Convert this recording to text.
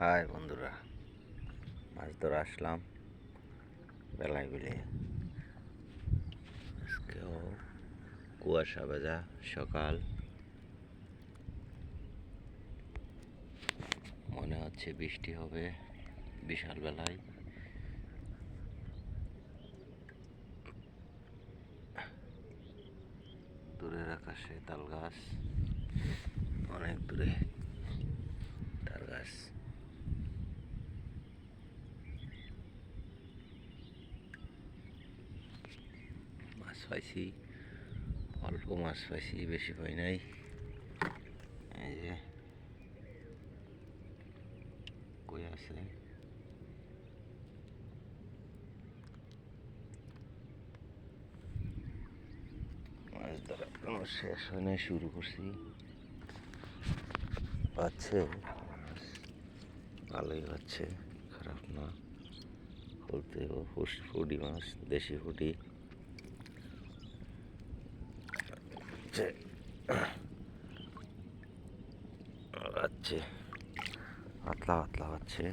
High বন্ধুরা, মাছ ধরে আসলাম বেলায় বিলে। আজকেও কুয়াশা ভেজা সকাল। মনে হচ্ছে বৃষ্টি হবে বিশাল বেলায়। দূরের আকাশে তাল গাছ, অনেক দূরে তাল গাছ মাছ পাইছি, অল্প মাছ পাইছি, বেশি পাই নাই। এই যে, কই আছে? মাছ ধরা শেষ হয় নাই, শুরু করছি। পাচ্ছে, মাছ ভালোই পাচ্ছে খারাপ না। বলতে ফুডি মাছ, দেশি ফুডি। হচ্ছে। পাচ্ছে পাতলা পাতলা পাচ্ছে